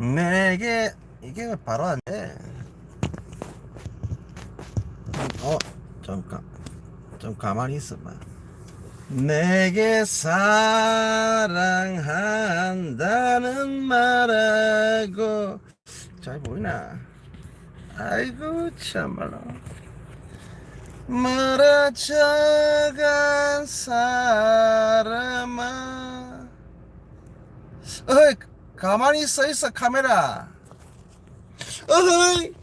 내게 이게 바로 안 돼. 어, 잠깐. 좀 가만히 있어봐. 내게 사랑한다는 말하고 잘 보이나? 아이고 참말로 멀어져간 사람아 어이 가만히 서 있어 카메라. 어이.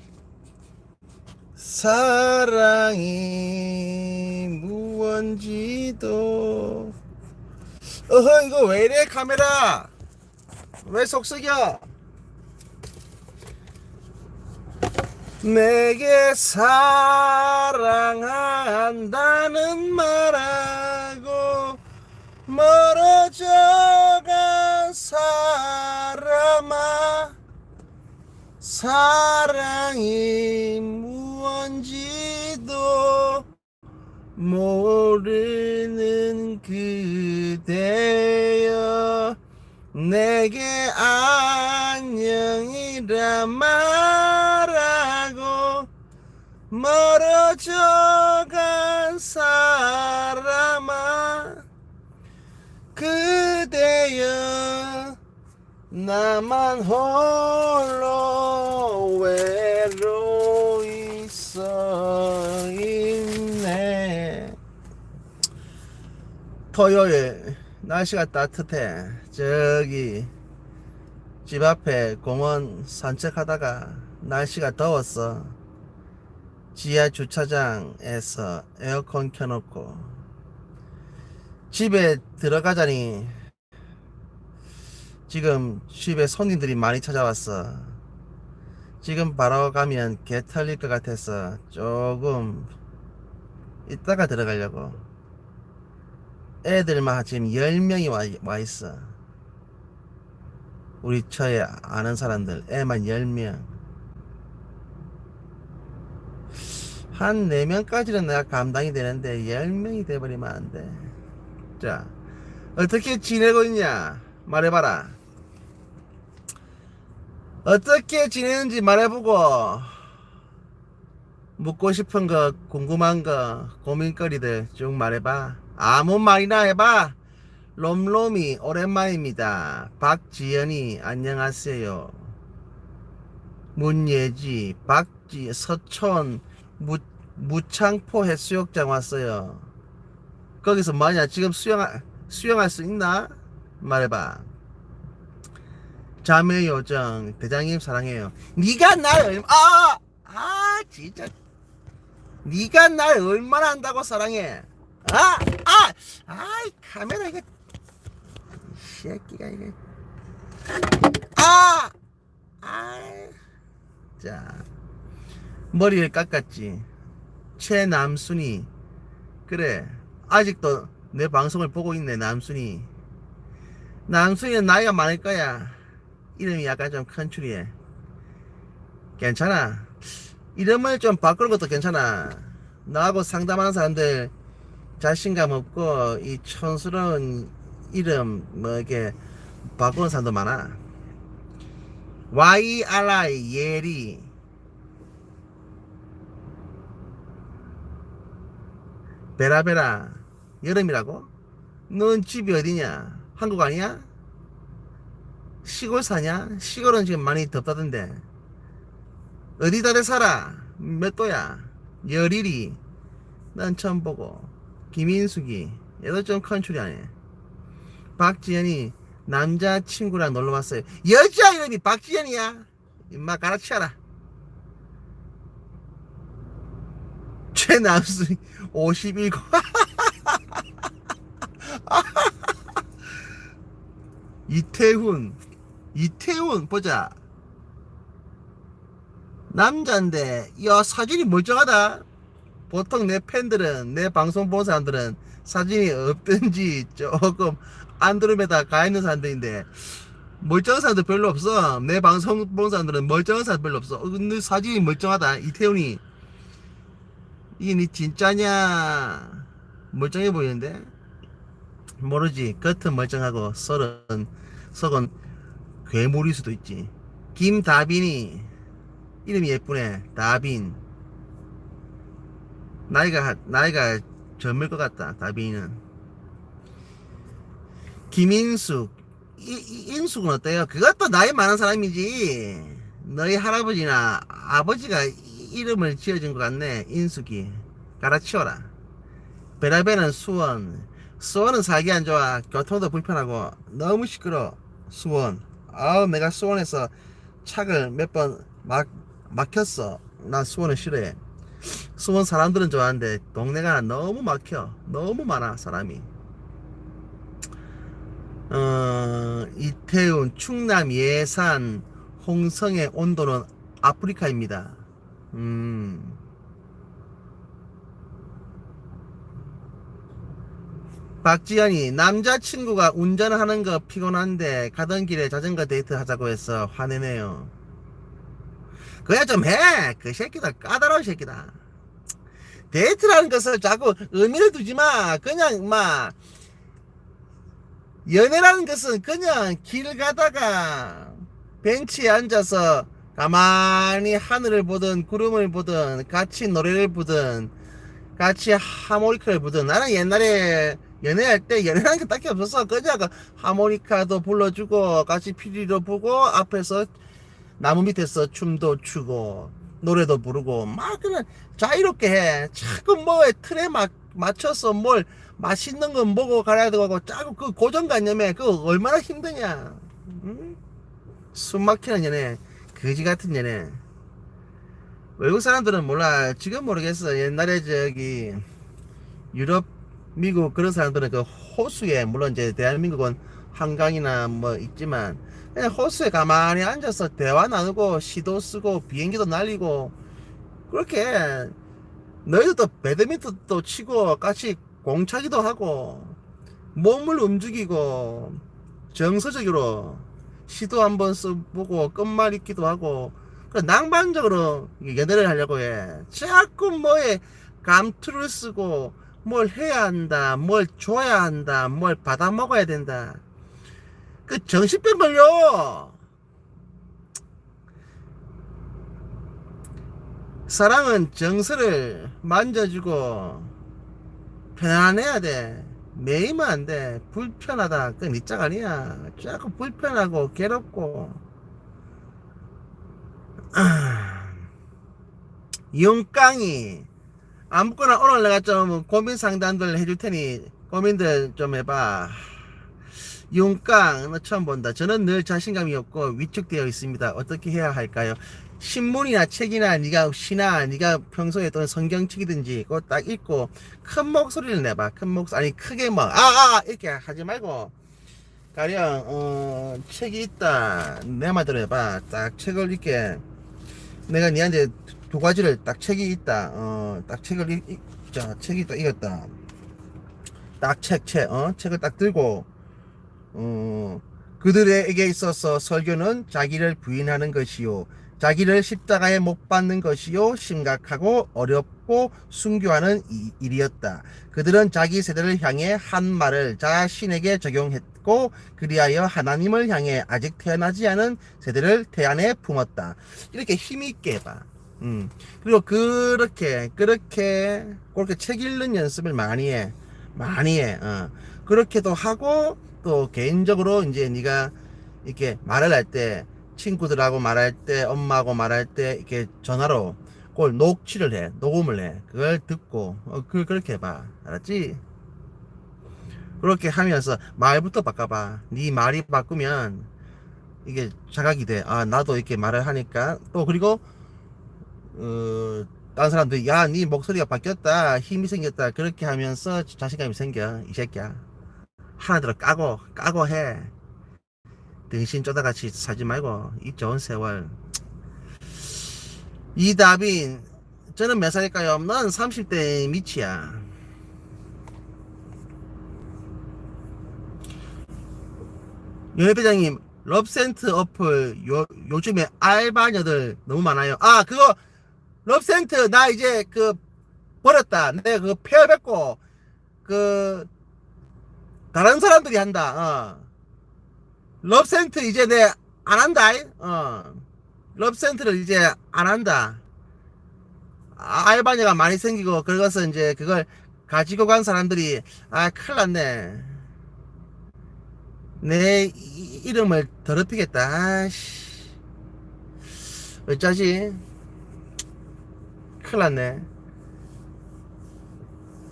사랑이 무언지도. 어허 이거 왜 이래 카메라? 왜 속썩여? 내게 사랑한다는 말하고 멀어져간 사 람아 사랑이 무언지도 모르는 그대여 내게 안녕이라 말하고 멀어져간 사람아 그대여 나만 홀로 외로이 서 있네. 토요일 날씨가 따뜻해. 저기 집 앞에 공원 산책하다가 날씨가 더웠어. 지하 주차장에서 에어컨 켜놓고 집에 들어가자니 지금 집에 손님들이 많이 찾아왔어. 지금 바로 가면 개 털릴 것 같아서 조금 이따가 들어가려고. 애들만 지금 10명이 와, 와 있어. 우리 처에 아는 사람들, 애만 10명. 한 4명까지는 내가 감당이 되는데 10명이 돼버리면 안 돼. 자, 어떻게 지내고 있냐? 말해봐라. 어떻게 지내는지 말해보고. 묻고 싶은 거 궁금한 거 고민거리들 쭉 말해봐. 아무 말이나 해봐. 롬롬이 오랜만입니다. 박지연이 안녕하세요. 문예지 박지 서촌 무, 무창포 해수욕장 왔어요. 거기서 뭐냐? 지금 수영 수영할 수 있나? 말해봐 자매 요정 대장님 사랑해요. 네가 날 얼마 아, 아 진짜 네가 날 얼마나 한다고 사랑해? 아, 아, 아이 카메라 이거 이 새끼가 이게 아, 아, 자 머리를 깎았지. 최남순이 그래 아직도 내 방송을 보고 있네 남순이. 남순이는 나이가 많을 거야. 이름이 약간 좀 컨츄리해. 괜찮아. 이름을 좀 바꾸는 것도 괜찮아. 나하고 상담하는 사람들 자신감 없고 이 촌스러운 이름 뭐 이렇게 바꾸는 사람도 많아. YRI 예리 베라베라 여름이라고? 넌 집이 어디냐? 한국 아니야? 시골 사냐? 시골은 지금 많이 덥다던데. 어디다래 살아? 몇 도야? 열일이. 난 처음 보고. 김인숙이. 얘도 좀 컨츄리 하네. 박지연이 남자친구랑 놀러 왔어요. 여자 이름이 박지연이야. 임마 가르쳐라. 최남수 51고. 이태훈 이태훈 보자. 남자인데 야 사진이 멀쩡하다. 보통 내 팬들은 내 방송 본 사람들은 사진이 없든지 조금 안드로메다 가 있는 사람들인데 멀쩡한 사람들 별로 없어. 내 방송 본 사람들은 멀쩡한 사람 별로 없어. 어, 근데 사진이 멀쩡하다 이태훈이. 이게 니 진짜냐? 멀쩡해 보이는데? 모르지. 겉은 멀쩡하고 설은 속은 괴물일 수도 있지. 김다빈이 이름이 예쁘네. 다빈. 나이가 나이가 젊을 것 같다 다빈이는. 김인숙. 이, 이 인숙은 어때요? 그것도 나이 많은 사람이지. 너희 할아버지나 아버지가 이- 이름을 지어준 것 같네 인숙이. 갈아치워라. 베라베는 수원. 수원은 살기 안 좋아. 교통도 불편하고 너무 시끄러 수원 아우 내가 수원에서 차를 몇 번 막 막혔어. 나 수원을 싫어해. 수원 사람들은 좋아하는데 동네가 너무 막혀. 너무 많아 사람이. 어 이태훈 충남 예산 홍성의 온도는 아프리카입니다. 음 박지연이 남자친구가 운전하는 거 피곤한데 가던 길에 자전거 데이트 하자고 해서 화내네요. 그야 좀 해. 그 새끼다 까다로운 새끼다. 데이트라는 것을 자꾸 의미를 두지 마. 그냥 막 연애라는 것은 그냥 길 가다가 벤치에 앉아서 가만히 하늘을 보든 구름을 보든 같이 노래를 부든 같이 하모니카를 부든 나는 옛날에 연애할 때 연애라는 게 딱히 없었어 그냥 그 하모니카도 불러주고 같이 피리도 보고 앞에서 나무 밑에서 춤도 추고 노래도 부르고 막 그냥 자유롭게 해. 자꾸 뭐에 틀에 막 맞춰서 뭘 맛있는 거 먹어 가야 되고 자꾸 그 고정관념에 그거 얼마나 힘드냐. 응? 숨 막히는 연애 거지 같은 연애. 외국 사람들은 몰라. 지금 모르겠어. 옛날에 저기 유럽 미국 그런 사람들은 그 호수에 물론 이제 대한민국은 한강이나 뭐 있지만 그냥 호수에 가만히 앉아서 대화 나누고 시도 쓰고 비행기도 날리고 그렇게 너희들도 배드민턴도 치고 같이 공차기도 하고 몸을 움직이고 정서적으로 시도 한번 써보고 끝말 잇기도 하고 그 낭만적으로 연애를 하려고 해. 자꾸 뭐에 감투를 쓰고 뭘 해야 한다, 뭘 줘야 한다, 뭘 받아 먹어야 된다. 그 정신병 걸려. 사랑은 정서를 만져주고 편안해야 돼. 매이면 안 돼. 불편하다. 그건 니짝 아니야. 자꾸 불편하고 괴롭고. 용깡이 아무거나 오늘 내가 좀 고민 상담들 해줄 테니 고민들 좀 해봐. 윤깡 너 처음 본다. 저는 늘 자신감이 없고 위축되어 있습니다. 어떻게 해야 할까요? 신문이나 책이나 네가 시나 네가 평소에 또는 성경책이든지 그거 딱 읽고 큰 목소리를 내봐. 큰 목소리 아니 크게 뭐 아아 이렇게 하지 말고 가령 어 책이 있다 내말 들어봐. 딱 책을 이렇게 내가 니한테 두 가지를 딱 책이 있다. 어, 딱 책을 읽, 읽- 자, 책이 딱 읽었다. 딱 책, 책, 어, 책을 딱 들고, 어, 그들에게 있어서 설교는 자기를 부인하는 것이요. 자기를 십자가에 못 박는 것이요. 심각하고 어렵고 순교하는 이- 일이었다. 그들은 자기 세대를 향해 한 말을 자신에게 적용했고, 그리하여 하나님을 향해 아직 태어나지 않은 세대를 태안에 품었다. 이렇게 힘있게 해봐. 음. 그리고 그렇게, 그렇게, 그렇게 책 읽는 연습을 많이 해. 많이 해. 어. 그렇게도 하고, 또 개인적으로 이제 네가 이렇게 말을 할 때, 친구들하고 말할 때, 엄마하고 말할 때, 이렇게 전화로 그걸 녹취를 해. 녹음을 해. 그걸 듣고, 어, 그, 그렇게 해 봐. 알았지? 그렇게 하면서 말부터 바꿔봐. 네 말이 바꾸면 이게 자각이 돼. 아, 나도 이렇게 말을 하니까. 또 그리고 어, 다른 사람들이 야, 네 목소리가 바뀌었다. 힘이 생겼다. 그렇게 하면서 자신감이 생겨. 이 새끼야. 하나 들어 까고 까고 해. 등신 쪼다같이 살지 말고 이 좋은 세월. 이다빈 저는 몇 살일까요? 넌 30대 미치야. 연예대장님 럽센트 어플 요, 요즘에 알바녀들 너무 많아요. 아 그거 럽센트 나 이제 그 버렸다. 내가 그거 폐업했고 그 다른 사람들이 한다. 어. 럽센트 이제 내 안 한다. 어. 럽센터를 이제 안 한다. 아, 알바니가 많이 생기고 그래서 이제 그걸 가지고 간 사람들이 아 큰일 났네. 내 이- 이름을 더럽히겠다. 아씨. 어쩌지? 큰일 났네.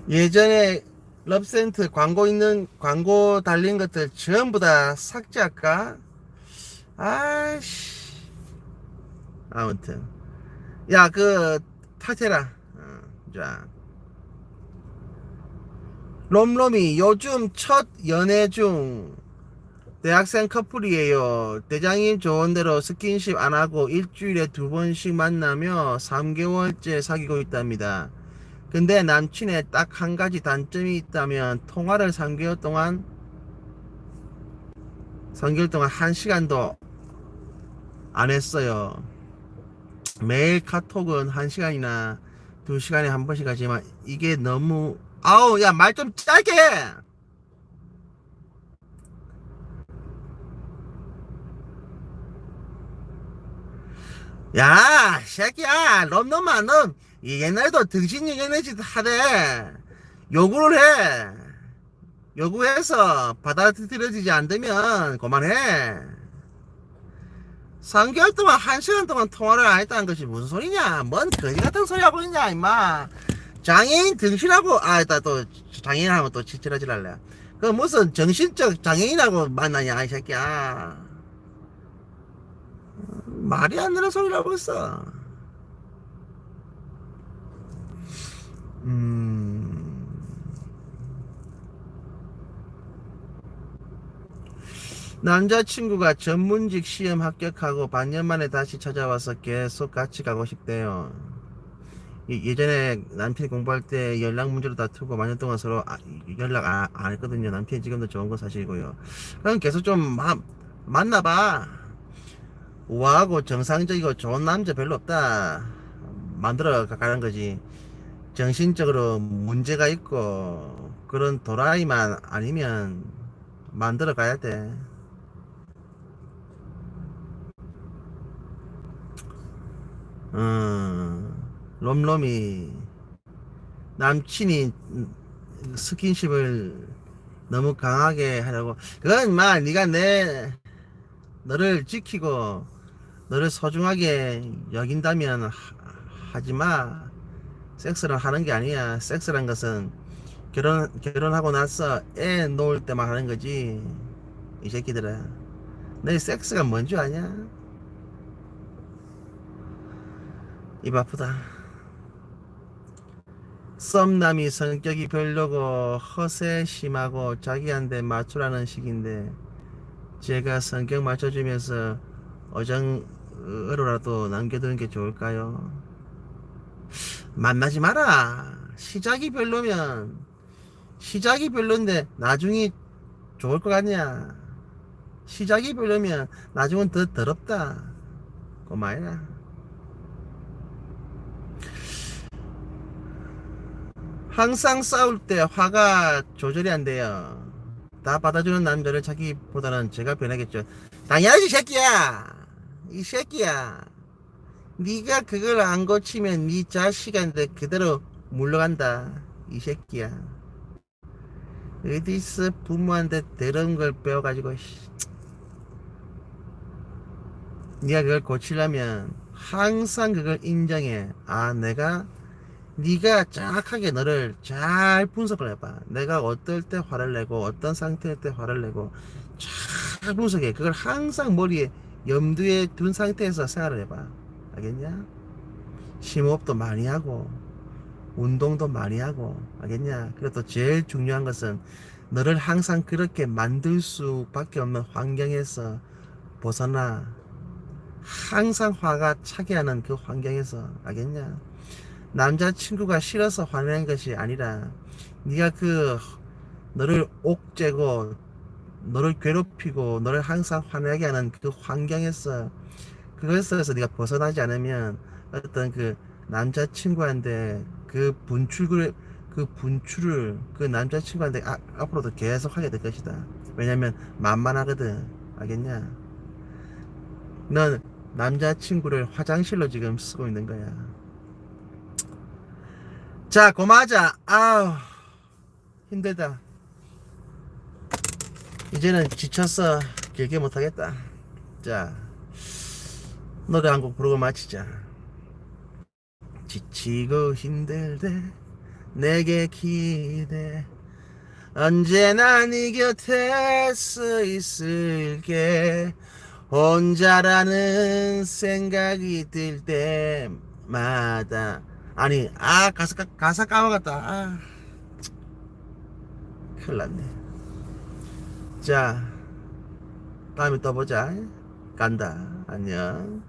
예전에 럽센트 광고 있는 광고 달린 것들 전부 다 삭제할까? 아씨. 아무튼 야그 타테라 어, 자 롬롬이 요즘 첫 연애 중 대학생 커플이에요. 대장님 좋은 대로 스킨십 안 하고 일주일에 두 번씩 만나며 3개월째 사귀고 있답니다. 근데 남친의 딱 한 가지 단점이 있다면 통화를 3개월 동안 3개월 동안 1시간도 안 했어요. 매일 카톡은 1시간이나 2시간에 한 번씩 하지만 이게 너무 아우 야 말 좀 짧게 야, 새끼야, 놈놈아, 너 옛날에도 등신 연애짓 하대. 요구를 해. 요구해서 받아들여지지 않으면 그만해. 3개월 동안 1시간 동안 통화를 안 했다는 것이 무슨 소리냐? 뭔 거지 같은 소리 하고 있냐, 임마. 장애인 등신하고, 아, 일단 또 장애인하고 또 치칠하지 말래. 그 무슨 정신적 장애인하고 만나냐, 이 새끼야. 말이 안 되는 소리를 하고 있어. 음. 남자친구가 전문직 시험 합격하고 반년 만에 다시 찾아와서 계속 같이 가고 싶대요. 예- 예전에 남편이 공부할 때 연락 문제로 다투고 만년 동안 서로 아- 연락 안, 안 했거든요. 남편이 지금도 좋은 건 사실이고요. 그럼 계속 좀 마- 만나봐. 우아하고 정상적이고 좋은 남자 별로 없다. 만들어 가는 거지. 정신적으로 문제가 있고 그런 도라이만 아니면 만들어 가야 돼. 어, 롬롬이 남친이 스킨십을 너무 강하게 하려고 그건 마 네가 내 너를 지키고 너를 소중하게 여긴다면 하, 하지마. 섹스를 하는 게 아니야. 섹스란 것은 결혼 결혼하고 나서 애 놓을 때만 하는 거지 이 새끼들아 내 섹스가 뭔지 아냐? 입 아프다. 썸남이 성격이 별로고 허세 심하고 자기한테 맞추라는 식인데 제가 성격 맞춰주면서 어정 으로라도 남겨두는 게 좋을까요? 만나지 마라. 시작이 별로면 시작이 별론데 나중이 좋을 것 같냐? 시작이 별로면 나중은 더 더럽다. 고마해라. 항상 싸울 때 화가 조절이 안 돼요. 다 받아주는 남자를 찾기보다는 제가 변하겠죠. 당연하지, 이 새끼야. 이 새끼야. 네가 그걸 안 고치면 네 자식한테 그대로 물러간다. 이 새끼야. 어디서 부모한테 더러운 걸 배워가지고 씨. 네가 그걸 고치려면 항상 그걸 인정해. 아, 내가 네가 정확하게 너를 잘 분석을 해봐. 내가 어떨 때 화를 내고 어떤 상태일 때 화를 내고 잘 분석해. 그걸 항상 머리에 염두에 둔 상태에서 생활을 해봐. 알겠냐? 심호흡도 많이 하고 운동도 많이 하고 알겠냐? 그리고 또 제일 중요한 것은 너를 항상 그렇게 만들 수밖에 없는 환경에서 벗어나 항상 화가 차게 하는 그 환경에서 알겠냐? 남자친구가 싫어서 화내는 것이 아니라 네가 그 너를 옥죄고 너를 괴롭히고 너를 항상 화내게 하는 그 환경에서 그것에서 네가 벗어나지 않으면 어떤 그 남자친구한테 그 분출을 그 분출을 그 남자친구한테 아, 앞으로도 계속 하게 될 것이다. 왜냐면 만만하거든. 알겠냐? 넌 남자친구를 화장실로 지금 쓰고 있는 거야. 자, 고마자. 아우, 힘들다. 이제는 지쳤어. 길게 못하겠다. 자, 노래 한 곡 부르고 마치자. 지치고 힘들대, 내게 기대. 언제나 네 곁에 서 있을게. 혼자라는 생각이 들 때마다 아니 아 가사 까- 가사 까먹었다 아 큰일 났네 자 다음에 또 보자. 간다. 안녕